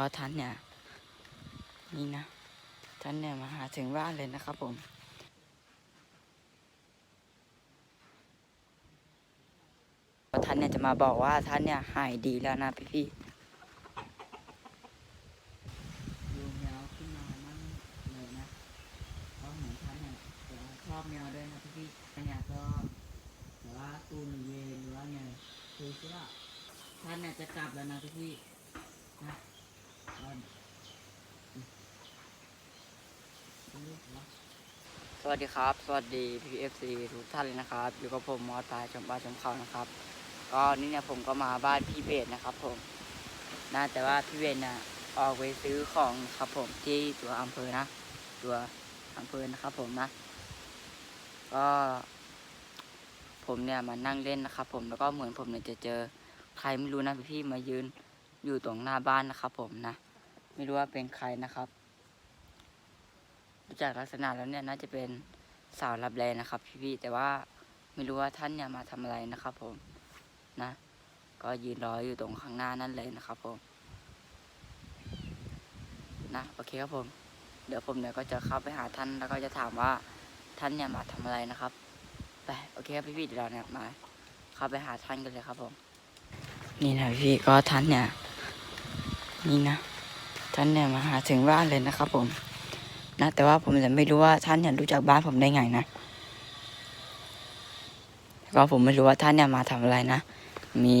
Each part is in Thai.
ก็ท่านเนี่ย นี่นะ ท่านเนี่ยมาหาถึงบ้านเลยนะครับผมท่านเนี่ยจะมาบอกว่าท่านเนี่ยหายดีแล้วนะพี่พี่ดูแมวขึ้นมานั่งเลยนะเพราะเหมือนท่านเนี่ยจะชอบแมวด้วยนะพี่พี่ท่เนี่ยก็แต่ว่าตูนเวรหรือว่าไงคือว่าท่านเนี่ยจะกลับแล้วนะพี่พี่นะ สวัสดีครับ สวัสดี PFC ทุกท่านเลยนะครับ อยู่กับผมมอสปลายชมบ้านชมเขานะครับ ก็นี่เนี่ยผมก็มาบ้านพี่เบสนะครับ ผมนะแต่ว่าพี่เบสเนี่ยออกไปซื้อของครับผมที่ตัวอำเภอนะ ตัวอำเภอนะครับ ผมนะ ก็ ผมเนี่ยมานั่งเล่นนะครับ ผมแล้วก็เหมือนผมเนี่ยจะเจอใครไม่รู้นะพี่ๆมายืน อยู่ตรงหน้าบ้านนะครับ ผมนะ ไม่รู้ว่าเป็นใครนะครับดูจากลักษณะแล้วเนี่ยน่าจะเป็นสาวรับแลนะครับ พี่ๆแต่ว่าไม่รู้ว่าท่านเนี่ยมาทำอะไรนะครับ ผมนะ ก็ยืนรออยู่ตรงข้างหน้านั่นเลยนะครับ ผมนะโอเคครับผม เดี๋ยวผมเนี่ยก็จะเข้าไปหาท่านแล้วก็จะถามว่าท่านเนี่ยมาทำอะไรนะครับไปโอเคครับพี่ๆเดี๋ยวเราเนี่ยมาเข้าไปหาท่านกันเลยครับผม นี่นะพี่ก็ท่านเนี่ย นี่นะ ท่านเนี่ยมาหาถึงบ้านเลยนะครับผมนะแต่ว่าผมจะไม่รู้ว่าท่านเนี่ยรู้จักบ้านผมได้ไงนะแล้วก็ผมไม่รู้ว่าท่านเนี่ยมาทำอะไรนะ มี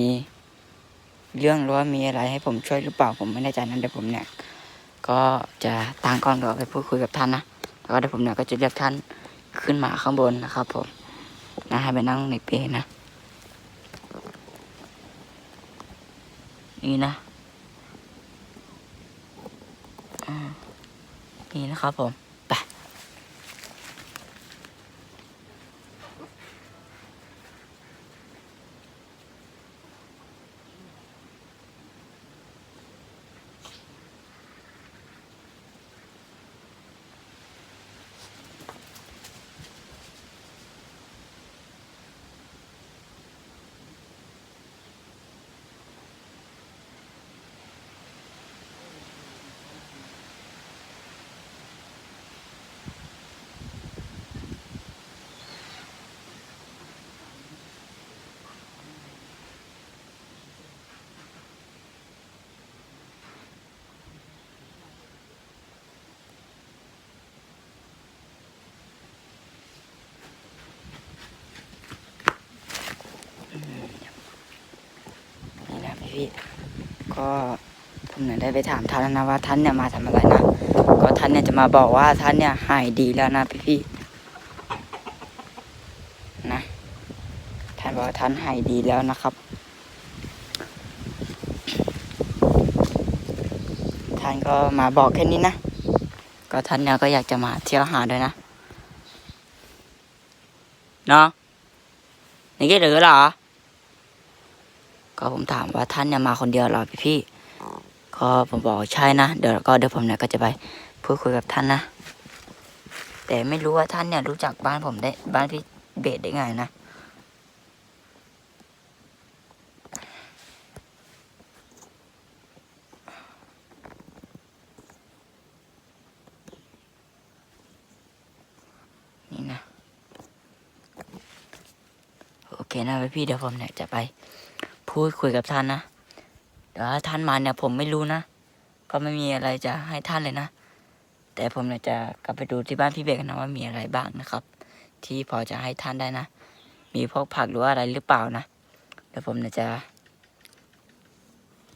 เรื่องหรือว่ามีอะไรให้ผมช่วยหรือเปล่าผมไม่แน่ใจนั้นเดี๋ยวผมเนี่ย ก็จะตั้งกล้องเดี๋ยวไปพูดคุยกับท่านนะแล้วก็เดี๋ยวผมเนี่ยก็จะเรียกท่านขึ้นมาข้างบนนะครับ ผมนะให้ไปนั่งในเปลนะนี่นะอืม นี่นะครับผม พี่ ก็ผมเนี่ยได้ไปถามท่านนะว่าท่านเนี่ยมาทำอะไรนะ ก็ท่านเนี่ยจะมาบอกว่าท่านเนี่ยหายดีแล้วนะพี่ๆนะท่านบอกว่าท่านหายดีแล้วนะครับ ท่านก็มาบอกแค่นี้นะ ก็ท่านเนี่ยก็อยากจะมาเที่ยวหาด้วยนะ เนาะนี่ก็หรือเหรอ ก็ผมถามว่าท่านเนี่ยมาคนเดียวหรอพี่พี่ก็ผมบอกใช่นะเดี๋ยวก็เดี๋ยวผมเนี่ยก็จะไปพูดคุยกับท่านนะแต่ไม่รู้ว่าท่านเนี่ยรู้จักบ้านผมได้บ้านพี่เบสได้ไงนะนี่นะ โอเคนะพี่ๆเดี๋ยวผมเนี่ยจะไป พูดคุยกับท่านนะเดี๋ยวถ้าท่านมาเนี่ยผมไม่รู้นะ ก็ไม่มีอะไรจะให้ท่านเลยนะ แต่ผมเนี่ยจะกลับไปดูที่บ้านพี่เบกนะว่ามีอะไรบ้างนะครับ ที่พอจะให้ท่านได้นะ มีพวกผักหรือว่าอะไรหรือเปล่านะ เดี๋ยวผมเนี่ยจะ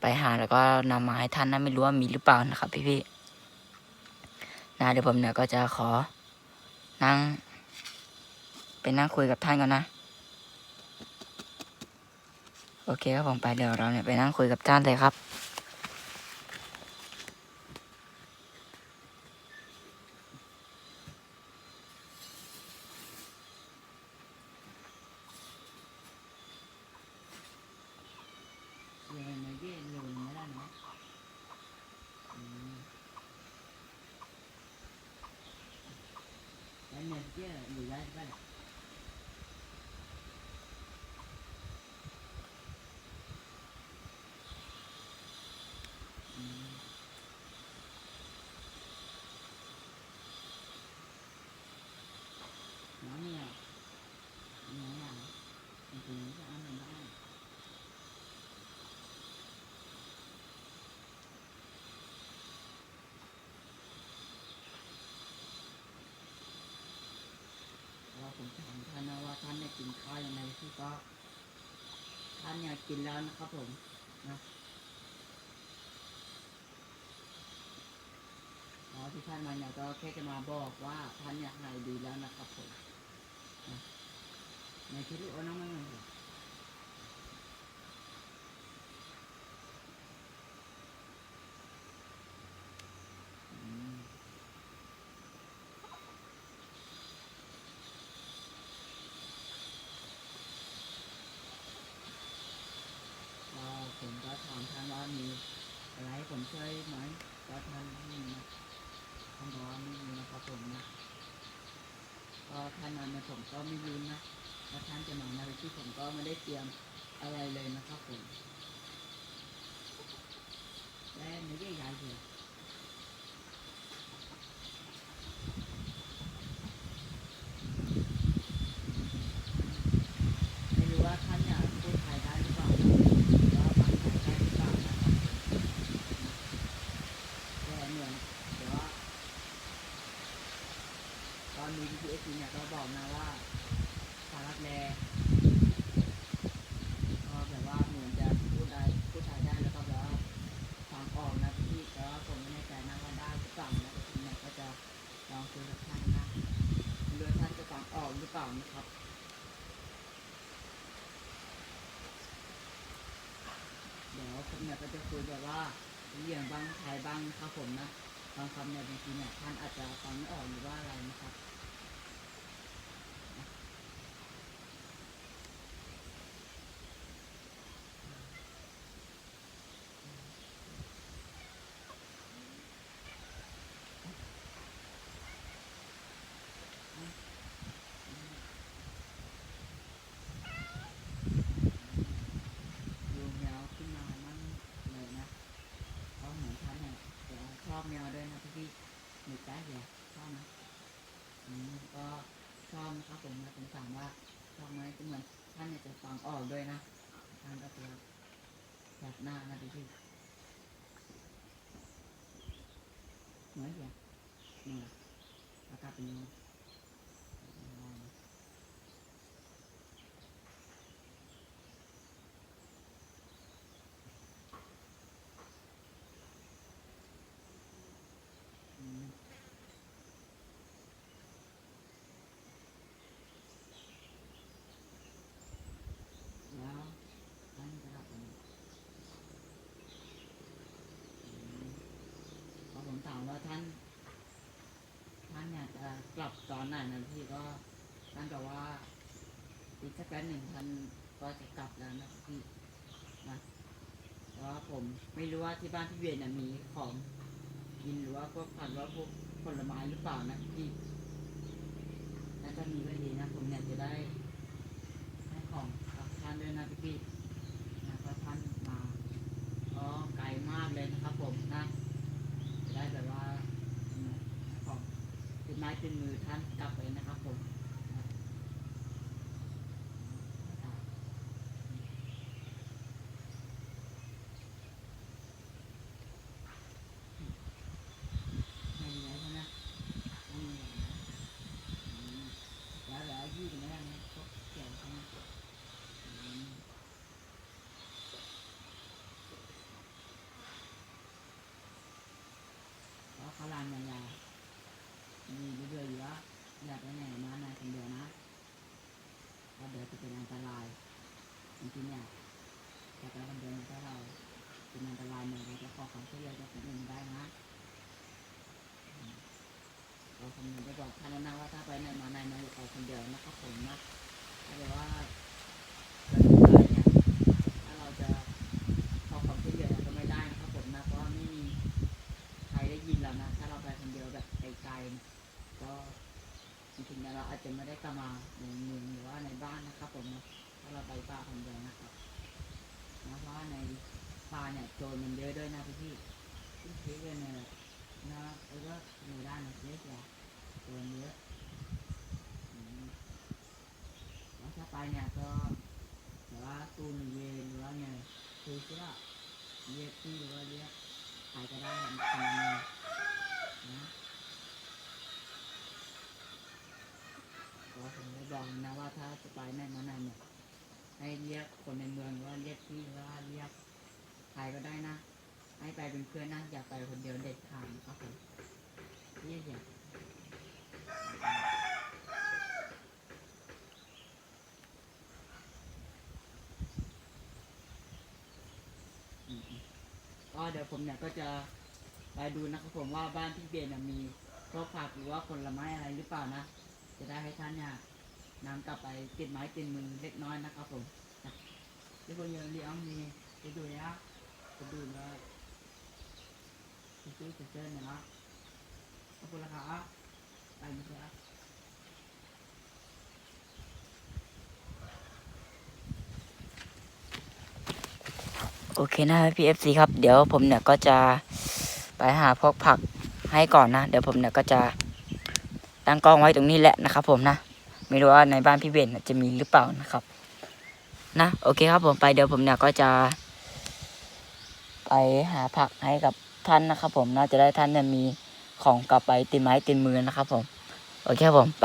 ไปหาแล้วก็นำมาให้ท่านนะไม่รู้ว่ามีหรือเปล่านะครับ พี่ๆนะเดี๋ยวผมเนี่ยก็จะขอนั่งไปนั่งคุยกับท่านก่อนนะ โอเคครับผมไปเดี๋ยวเราเนี่ยไปนั่งคุยกับจ้านเลยครับ กินแล้วนะครับผมนะอที่ท่านมาเนี่ยก็แค่จะมาบอกว่าท่านเนี่ยหายดีแล้วนะครับผมนะในคลิปโอน้องไม่เหมือ ผมก็ไม่รู้นะว่าท่านจะมาในที่ผมก็ไม่ได้เตรียมอะไรเลยนะครับผม ฟังครับผมนะบางคำเนี่ยบางทีเนี่ยท่านอาจจะฟังไม่ออกหรือว่าอะไรนะครับ ด้วยนะทางตะเกียบจากหน้ามาดิพี่เหมือนกันนี่อากาศเป็นยังไง ลับตอนไหนนั้นพี่ก็นั่นบอกว่าอีกสักแป๊บหนึ่งท่นก็จะกลับแล้วนะพี่นะแต่ว่าผมไม่รู้ว่าที่บ้านที่เวียนมีของกินหรือว่าพวกผักหว่าพวกผลไม้หรือเปล่านะพี่และตอนมีก็ดีนะผมเนี่ยจะได้ให้ของกับทานด้วยนะพี่ ไม้เป็นมือท่านกลับ ลองนะว่าถ้าจะไปแม่มาไหนเนี่ยให้เรียกคนในเมืองว่าเรียกพี่ว่าเรียกใครก็ได้นะ ให้ไปเป็นเพื่อนนะอย่าไปคนเดียวเด็ดขาดครับผมเยี่ยมก็เดี๋ยวผมเนี่ยก็จะไปดูนะครับผมว่าบ้านที่เบียนมีพวกผักหรือว่าผลไม้อะไรหรือเปล่านะ จะได้ให้ท่านเนี่ย นำกลับไปติดไม้ติดมือเล็กน้อยนะครับผมที่คนยังเลี้ยงมีไปดูนะไปดูนะไปซื้อไปเจอเนี่ยนะขอบคุณละครับไปนะครับโอเคนะพี่เอฟซีครับ เดี๋ยวผมเนี่ยก็จะไปหาพวกผักให้ก่อนนะ เดี๋ยวผมเนี่ยก็จะตั้งกล้องไว้ตรงนี้แหละนะครับผมนะ ไม่รู้ว่าในบ้านพี่เบนจะมีหรือเปล่านะครับ นะโอเคครับผมไปเดี๋ยวผมเนี่ยก็จะ ไปหาผักให้กับท่านนะครับ ผมน่าจะได้ท่านเนี่ยมีของกลับไปติดไม้ติดมือนะครับ ผม โอเคครับผมไป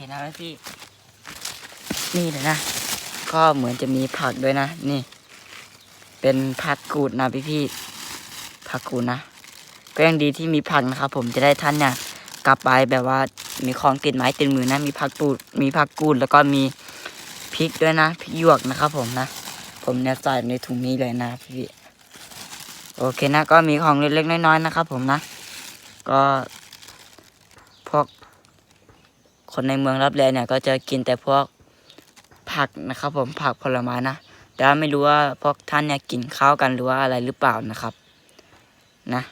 โอเคนะพี่ นี่เลยนะ ก็เหมือนจะมีผักด้วยนะ นี่ เป็นผักกูดนะพี่พี่ผักกูดนะ ก็ยังดีที่มีผักนะครับผมจะได้ท่านเนี่ยกลับไปแบบว่ามีของติดไม้ติดมือนะ มีผักกูด มีผักกูดแล้วก็มีพริกด้วยนะพริกหยวกนะครับผมนะ ผมเนี่ยใส่ในถุงนี้เลยนะพี่พโอเคนะก็มีของเล็กๆน้อยๆนะครับผมนะ ก็พวก คนในเมืองรับแลเนี่ยก็จะกินแต่พวกผักนะครับผมผักผลไม้นะ แต่ว่าไม่รู้ว่าพวกท่านเนี่ยกินข้าวกันหรือว่าอะไรหรือเปล่านะครับนะ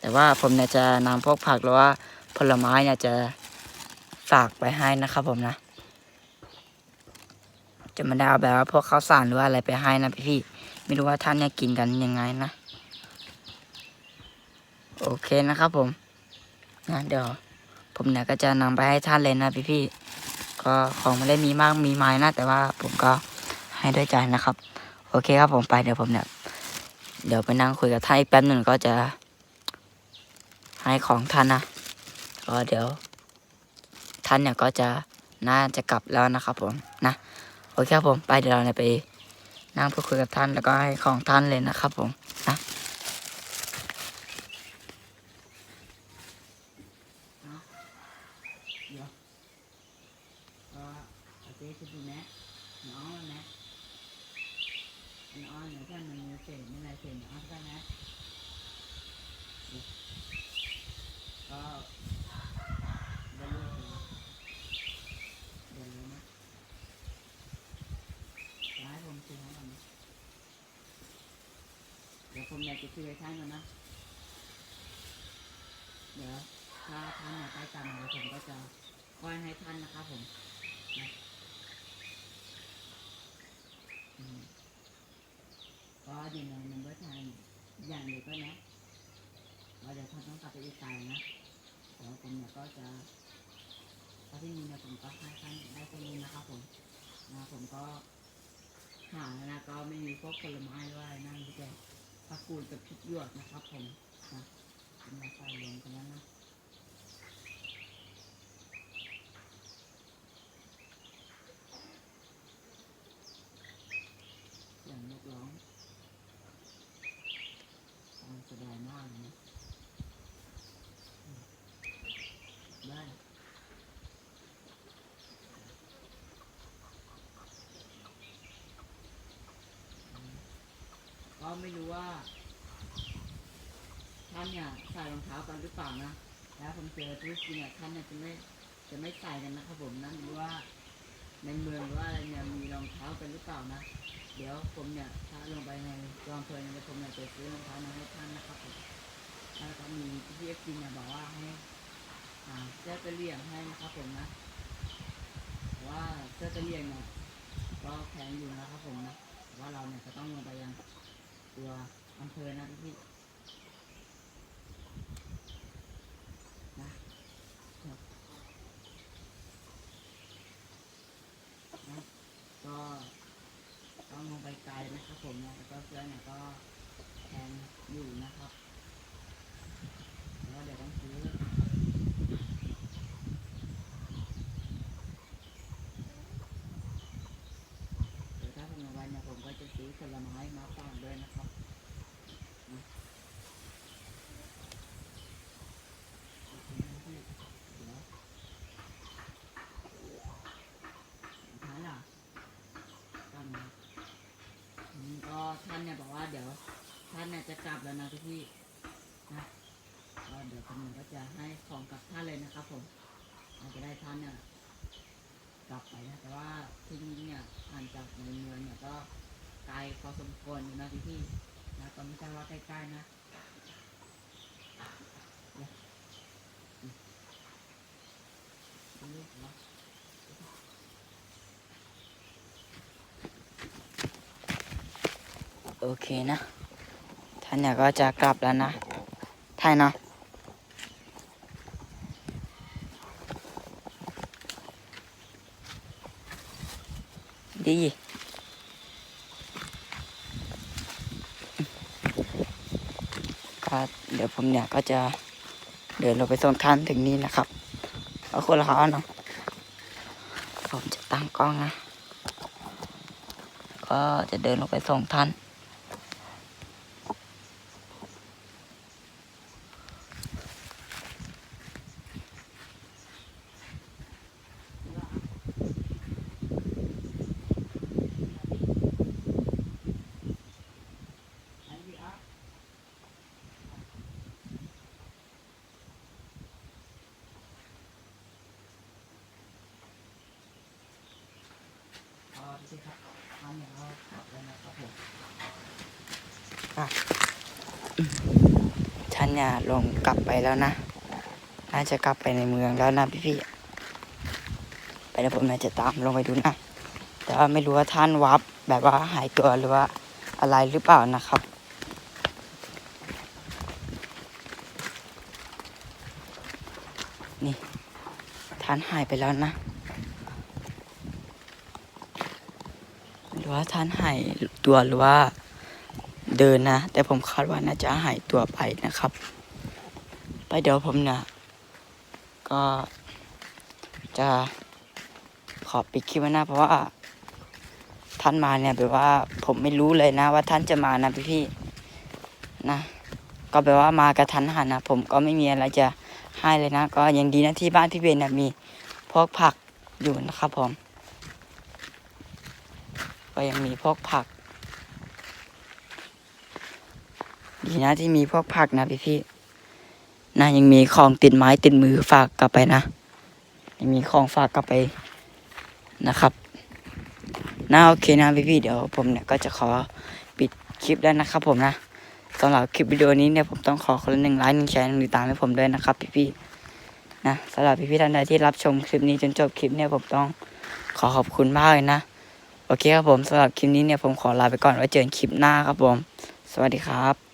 แต่ว่าผมเนี่ยจะนำพวกผักหรือว่าผลไม้เนี่ยจะฝากไปให้นะครับผมนะ จะไมาได้เอาแบบว่าพวกข้าวสารหรือว่าอะไรไปให้นะพี่ๆไม่รู้ว่าท่านเนี่ยกินกันยังไงนะ โอเคนะครับผมนะเดี๋ยว ผมเนี่ยก็จะนำไปให้ท่านเลยนะพี่ๆก็ของไม่ได้มีมากมีไม้นะแต่ว่าผมก็ให้ด้วยใจนะครับ โอเคครับผมไปเดี๋ยวผมเนี่ยเดี๋ยวไปนั่งคุยกับท่านอีกแป๊บหนึ่งก็จะ ให้ของท่านนะก็เดี๋ยว ท่านเนี่ยก็จะน่าจะกลับแล้วนะครับผมนะโอเคครับผมไปเดี๋ยวเราเนี่ยไปนั่งพูดคุยกับท่านแล้วก็ให้ของท่านเลยนะครับผมนะ เดี๋ยวก็อาเจ๊จะดูแนะน้องนะน้องเนี่ยถ้ามันเสร็จไม่ไรเสร็จน้องก็นะก็เดี๋ยวรู้เดี๋ยวรู้นะร้ายผมซื้อให้ก่อนนะเดี๋ยวผมอยากจะซื้อให้ท่านก่อนนะ เดี๋ยว ถ้าท่านอยากได้ตังค์เดี๋ยวผมก็จะคอยให้ท่า นะครับผมนะอืมก็อยู่ในนัมเบอร์ทางอย่างเดียวก็นะว่าเดี๋ยวท่าต้องกลับไปอีกไกลนะแต่ว่าผมเนี่ยก็จะถ้าที่มีเนี่ยผมก็ให้ท่านได้ตรงนี้นะครับผมนะผมก็หาแล้วนะก็ไม่มีพวกผลไม้หรือว่าอะไรนั่นที่แกผักกูดกับพริกหยวกนะครับผมนะผมมาใส่ลงกันแล้วนะ เสียงนกร้องฟังสบายมากเลยนะอืมได้ก็ไม่รู้ว่าท่านเนี่ยใส่รองเท้ากันหรือเปล่านะ แล้วผมเจอที่จริงเนี่ยท่านเนี่ยจะไม่จะไม่ใส่กันนะครับผมนั่นหรือว่า ในเมืองหรือว่าอะไรเนี่ยมีรองเท้ากันหรือเปล่านะ เดี๋ยวผมเนี่ยถ้าลงไปในตัวอำเภอเนี่ยผมเนี่ยจะซื้อรองเท้ามาให้ท่านนะครับผมแล้วก็มีพี่เอฟซีเนี่ยบอกว่าให้หาเสื้อกระเลี่ยงให้นะครับผมนะว่าเสื้อกระเลี่ยงเนี่ยก็แพงอยู่นะครับผมนะว่าเราเนี่ยจะต้องลงไปยังตัวอำเภอนะพี่ๆนะครับนะ ก็ต้องลงไปไกลนะครับผมแล้วก็เสื้อเนี่ยก็แพงอยู่นะครับแล้วเดี๋ยวต้องซื้อเดี๋ยวถ้าผมเอาไว้เนี่ยผมก็จะซื้อผลไม้มาฝากด้วยนะครับนะโอเคนะพี่เดี๋ยวท้ายล่ะตั้งนะ อืมก็ท่านเนี่ยบอกว่าเดี๋ยวท่านเนี่ยจะกลับแล้วนะพี่พี่นะก็เดี๋ยวผมก็จะให้ของกับท่านเลยนะครับ ผมอาจจะได้ท่านเนี่ยกลับไปนะแต่ว่าที่นี่เนี่ยห่างจากในเมืองเนี่ยก็ไกลพอสมควรอยู่นะพี่พี่นะก็ไม่ใช่ว่าใกล้ๆนะเดี๋ยวอืมดูเหรอ โอเคนะ ท่านเนี่ยก็จะกลับแล้วนะท่านเนาะดี ก็เดี๋ยวผมเนี่ยก็จะเดินลงไปส่งท่านถึงนี่นะครับ เอาคนละเขาเนาะผมจะตั้งกล้องนะ ก็จะเดินลงไปส่งท่าน ช่ครับท่านเนี่ยเขาขับแล้วนะครับผมอะท่านเนี่ยลงกลับไปแล้วนะ น่าจะกลับไปในเมืองแล้วนะพี่พี่ๆไปแล้วผมน่าจะตามลงไปดูนะ แต่ว่าไม่รู้ว่าท่านวับแบบว่าหายตัวหรือว่าอะไรหรือเปล่านะครับนี่ท่านหายไปแล้วนะ ห รือว่าท่านหายตัวหรือว่าเดินนะ แต่ผมคาดว่าน่าจะหายตัวไปนะครับ ไปเดี๋ยวผมเนี่ยก็จะขอปิดคลิปไว้นะเพราะว่าท่านมาเนี่ยแบบว่า ผมไม่รู้เลยนะ ว่าท่านจะมานะพี่พี่นะก็แปลว่ามากระทันหันนะผมก็ไม่มีอะไรจะให้เลยนะ ก็ยังดีนะที่บ้านพี่เบนนะมีพวกผักอยู่นะครับผม ก็ยังมีพวกผัก ดีนะที่มีพวกผักนะพี่พี่นะยังมีของติดไม้ติดมือฝากกลับไปนะยังมีของฝากกลับไปนะครับน่าโอเคนะพี่พี่ๆเดี๋ยวผมเนี่ยก็จะขอปิดคลิปแล้วนะครับ ผมนะสำหรับคลิปวิดีโอนี้เนี่ยผมต้องขอคนละหนึ่งไลค์หนึ่งแชร์หนึ่งติดตามให้ผมด้วยนะครับ พี่พี่ๆนะสำหรับพี่ๆท่านใดที่รับชมคลิปนี้จนจบคลิปเนี่ยผมต้องขอขอบคุณมากเลยนะ โอเคครับผมสำหรับคลิปนี้เนี่ยผมขอลาไปก่อนไว้เจอกันคลิปหน้าครับผม สวัสดีครับ